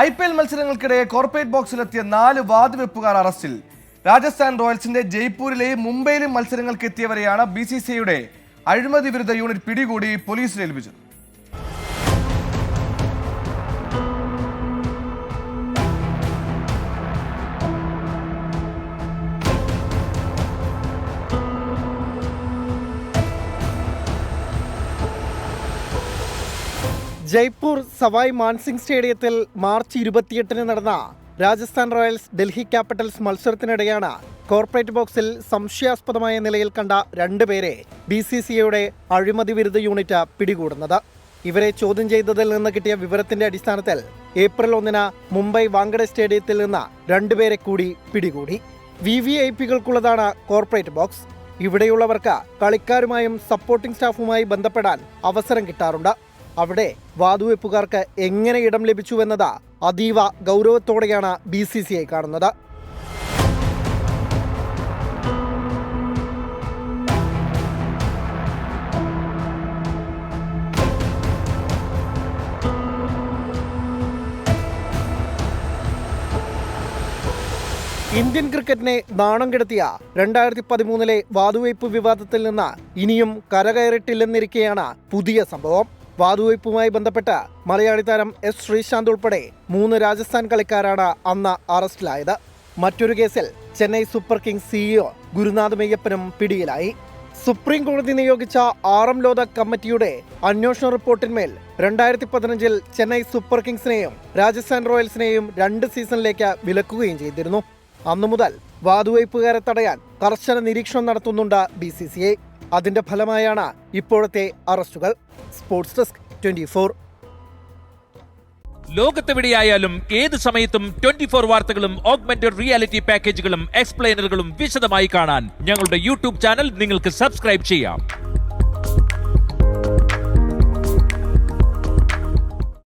I P L മത്സരങ്ങൾക്കിടെ corporate ബോക്സിലെത്തിയ നാല് വാതുവെപ്പുകാർ അറസ്റ്റിൽ. രാജസ്ഥാൻ റോയൽസിന്റെ ജയ്പൂരിലെയും മുംബൈയിലെയും മത്സരങ്ങൾക്ക് എത്തിയവരെയാണ് ബി സി സി ഐയുടെ അഴിമതി വിരുദ്ധ യൂണിറ്റ് പിടികൂടി പോലീസിൽ ഏൽപ്പിച്ചത് ജയ്പൂർ സവായ് മാൻസിംഗ് സ്റ്റേഡിയത്തിൽ മാർച്ച് ഇരുപത്തിയെട്ടിന് നടന്ന രാജസ്ഥാൻ റോയൽസ് ഡൽഹി ക്യാപിറ്റൽസ് മത്സരത്തിനിടെയാണ് കോർപ്പറേറ്റ് ബോക്സിൽ സംശയാസ്പദമായ നിലയിൽ കണ്ട രണ്ടുപേരെ ബി സി സി ഐയുടെ അഴിമതി വിരുദ്ധ യൂണിറ്റ് പിടികൂടുന്നത്. ഇവരെ ചോദ്യം ചെയ്തതിൽ നിന്ന് കിട്ടിയ വിവരത്തിന്റെ അടിസ്ഥാനത്തിൽ ഏപ്രിൽ ഒന്നിന് മുംബൈ വാങ്കഡെ സ്റ്റേഡിയത്തിൽ നിന്ന് രണ്ടുപേരെ കൂടി പിടികൂടി. വി വി ഐ പികൾക്കുള്ളതാണ് കോർപ്പറേറ്റ് ബോക്സ്. ഇവിടെയുള്ളവർക്ക് കളിക്കാരുമായും സപ്പോർട്ടിംഗ് സ്റ്റാഫുമായി ബന്ധപ്പെടാൻ അവസരം കിട്ടാറുണ്ട്. അവിടെ വാതുവെപ്പുകാർക്ക് എങ്ങനെ ഇടം ലഭിച്ചുവെന്നത് അതീവ ഗൗരവത്തോടെയാണ് ബി സി സി ഐ കാണുന്നത്. ഇന്ത്യൻ ക്രിക്കറ്റിനെ നാണം കെടുത്തിയ രണ്ടായിരത്തി പതിമൂന്നിലെ വാതുവയ്പ് വിവാദത്തിൽ നിന്ന് ഇനിയും കരകയറിട്ടില്ലെന്നിരിക്കെയാണ് പുതിയ സംഭവം. വാതുവയ്പുമായി ബന്ധപ്പെട്ട് മലയാളി താരം എസ് ശ്രീശാന്ത് ഉൾപ്പെടെ മൂന്ന് രാജസ്ഥാൻ കളിക്കാരാണ് അന്ന് അറസ്റ്റിലായത്. മറ്റൊരു കേസിൽ Chennai Super Kings CEO Gurunath മെയ്യപ്പനും പിടിയിലായി. സുപ്രീം കോടതി നിയോഗിച്ച ആറം ലോധ കമ്മിറ്റിയുടെ അന്വേഷണ റിപ്പോർട്ടിന്മേൽ രണ്ടായിരത്തി പതിനഞ്ചിൽ ചെന്നൈ സൂപ്പർ കിങ്സിനെയും രാജസ്ഥാൻ റോയൽസിനെയും രണ്ട് സീസണിലേക്ക് വിലക്കുകയും ചെയ്തിരുന്നു. അന്നു മുതൽ വാതുവയ്പുകാരെ തടയാൻ കർശന നിരീക്ഷണം നടത്തുന്നുണ്ട് ബി അതിന്റെ ഫലമായാണ് ഇപ്പോഴത്തെ അറസ്റ്റുകൾ. Sports desk twenty four. ലോകത്തെവിടെയായാലും ഏത് സമയത്തും ട്വന്റി ഫോർ വാർത്തകളും ഓഗ്മെന്റഡ് റിയാലിറ്റി പാക്കേജുകളും എക്സ്പ്ലെയിനറുകളും വിശദമായി കാണാൻ ഞങ്ങളുടെ യൂട്യൂബ് ചാനൽ നിങ്ങൾക്ക് സബ്സ്ക്രൈബ് ചെയ്യാം.